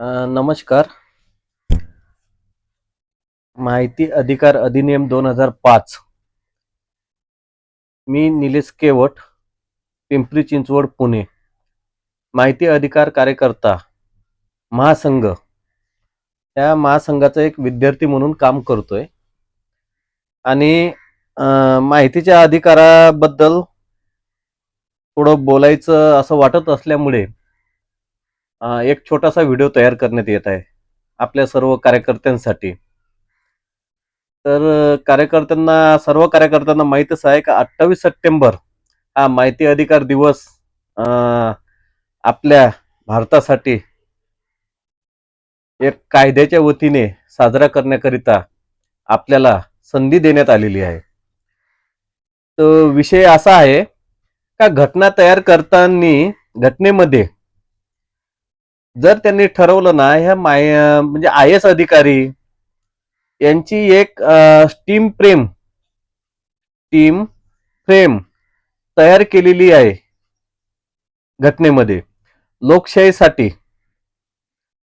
नमस्कार. माहिती अधिकार अधिनियम दोन हजार पाच. मी निलेश केवट पिंपरी चिंचवड पुणे. माहिती अधिकार कार्यकर्ता महासंघ. या महासंघाचा एक विद्यार्थी म्हणून काम करतोय. आणि माहितीच्या अधिकाराबद्दल थोडं बोलायचं असं वाटत असल्यामुळे एक छोटासा व्हिडिओ तयार करण्यात येत आहे आपल्या सर्व कार्यकर्त्यांसाठी. तर कार्यकर्त्यांना सर्व कार्यकर्त्यांना माहीतच आहे का अठ्ठावीस सप्टेंबर हा माहिती अधिकार दिवस आपल्या भारतासाठी एक कायद्याच्या वतीने साजरा करण्याकरिता आपल्याला संधी देण्यात आलेली आहे. तर विषय असा आहे का घटना तयार करताना घटनेमध्ये जर त्यांनी ठरवलं ना ह्या माय म्हणजे आय एस अधिकारी यांची एक टीम प्रेम टीम फ्रेम तयार केलेली आहे घटनेमध्ये. लोकशाहीसाठी.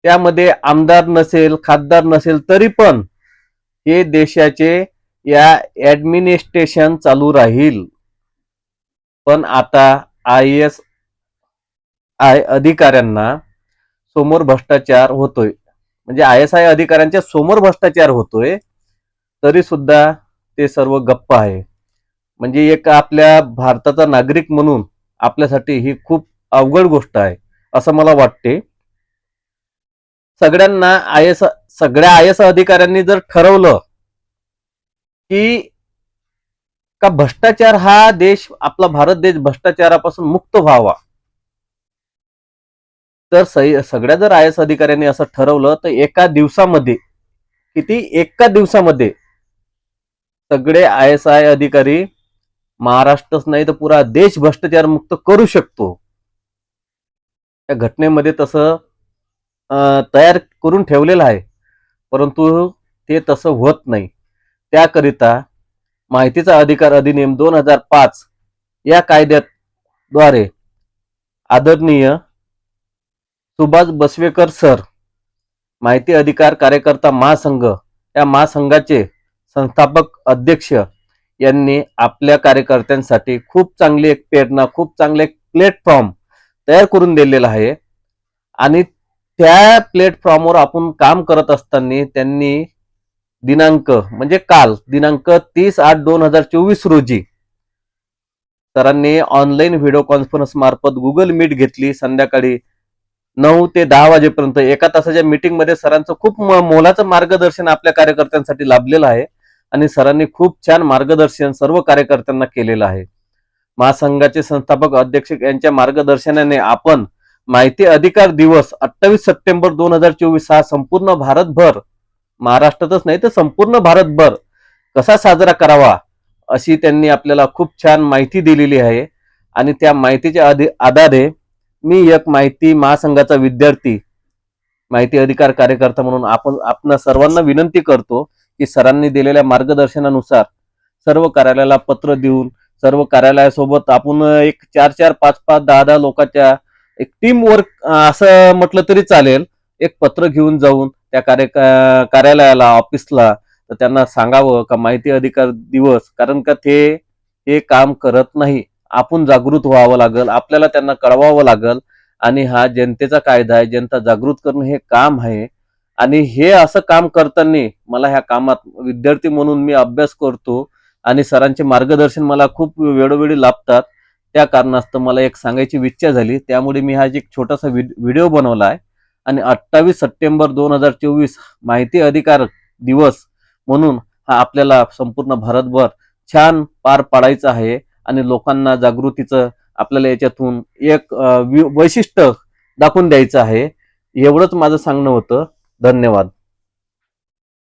त्यामध्ये आमदार नसेल खासदार नसेल तरी पण हे देशाचे या ऍडमिनिस्ट्रेशन चालू राहील. पण आता आय एस आय अधिकाऱ्यांना समोर भ्रष्टाचार होतोय. म्हणजे आय एस आय अधिकाऱ्यांच्या समोर भ्रष्टाचार होतोय तरी सुद्धा ते सर्व गप्प आहे. म्हणजे एक आपल्या भारताचा नागरिक म्हणून आपल्यासाठी ही खूप अवघड गोष्ट आहे असं मला वाटते. सगळ्यांना आय एस सगळ्या आय एस अधिकाऱ्यांनी जर ठरवलं की का भ्रष्टाचार हा देश आपला भारत देश भ्रष्टाचारापासून मुक्त व्हावा तर सगळ्या जर आय एस अधिकाऱ्यांनी असं ठरवलं तर एका दिवसामध्ये किती? एका दिवसामध्ये सगळे आय एस आय अधिकारी महाराष्ट्रच नाही तर पुरा देश भ्रष्टाचार मुक्त करू शकतो. त्या घटनेमध्ये तसं तयार करून ठेवलेलं आहे परंतु ते तसं होत नाही. त्याकरिता माहितीचा अधिकार अधिनियम दोन हजार पाच या कायद्याद्वारे आदरणीय सुभाष बसवेकर सर माहिती अधिकार कार्यकर्ता महासंघ या महासंघाचे संस्थापक अध्यक्ष यांनी आपल्या कार्यकर्त्यांसाठी खूप चांगली एक प्रेरणा खूप चांगले एक प्लॅटफॉर्म तयार करून दिलेला आहे. आणि त्या प्लॅटफॉर्मवर आपण काम करत असताना त्यांनी दिनांक म्हणजे काल दिनांक तीस आठ दोन हजार चोवीस रोजी सरांनी ऑनलाईन व्हिडिओ कॉन्फरन्स मार्फत गुगल मीट घेतली. संध्याकाळी नऊ ते दहा वाजेपर्यंत एका तासाच्या मीटिंगमध्ये सरांचं खूप म- मोलाचं मार्गदर्शन आपल्या कार्यकर्त्यांसाठी लाभलेलं आहे आणि सरांनी खूप छान मार्गदर्शन सर्व कार्यकर्त्यांना केलेलं आहे. महासंघाचे संस्थापक अध्यक्ष यांच्या मार्गदर्शनाने आपण माहिती अधिकार दिवस अठ्ठावीस सप्टेंबर दोन हजार चोवीस हा संपूर्ण भारतभर महाराष्ट्रातच नाही तर संपूर्ण भारतभर कसा साजरा करावा अशी त्यांनी आपल्याला खूप छान माहिती दिलेली आहे. आणि त्या माहितीच्या आधी- आधारे मी एक माहिती महासंघाचा विद्यार्थी माहिती अधिकार कार्यकर्ता म्हणून आपण आपण सर्वांना विनंती करतो की सरांनी दिलेल्या मार्गदर्शनानुसार सर्व कार्यालयाला पत्र देऊन सर्व कार्यालयासोबत आपण एक चार चार पाच पाच दहा दहा लोकांच्या एक टीम वर्क असं म्हटलं तरी चालेल. एक पत्र घेऊन जाऊन त्या कार्य कार्यालयाला ऑफिसला तर त्यांना सांगावं का माहिती अधिकार दिवस कारण का ते हे काम करत नाही. आपण जागृत व्हावं लागल आपल्याला त्यांना कळवावं लागल. आणि हा जनतेचा कायदा आहे जनता जागृत करणं हे काम आहे. आणि हे असं काम करताना मला ह्या कामात विद्यार्थी म्हणून मी अभ्यास करतो. आणि सरांचे मार्गदर्शन मला खूप वेळोवेळी लाभतात. त्या कारणास्तव मला एक सांगायची इच्छा झाली. त्यामुळे मी हा एक छोटासा व्हिडिओ बनवला आहे. आणि अठ्ठावीस सप्टेंबर दोन हजार चोवीस माहिती अधिकार दिवस म्हणून हा आपल्याला संपूर्ण भारतभर छान पार पाडायचा आहे. आणि लोकांना जागृतीचं आपल्याला याच्यातून एक वैशिष्ट्य दाखवून द्यायचं आहे. एवढंच माझं सांगणं होतं. धन्यवाद.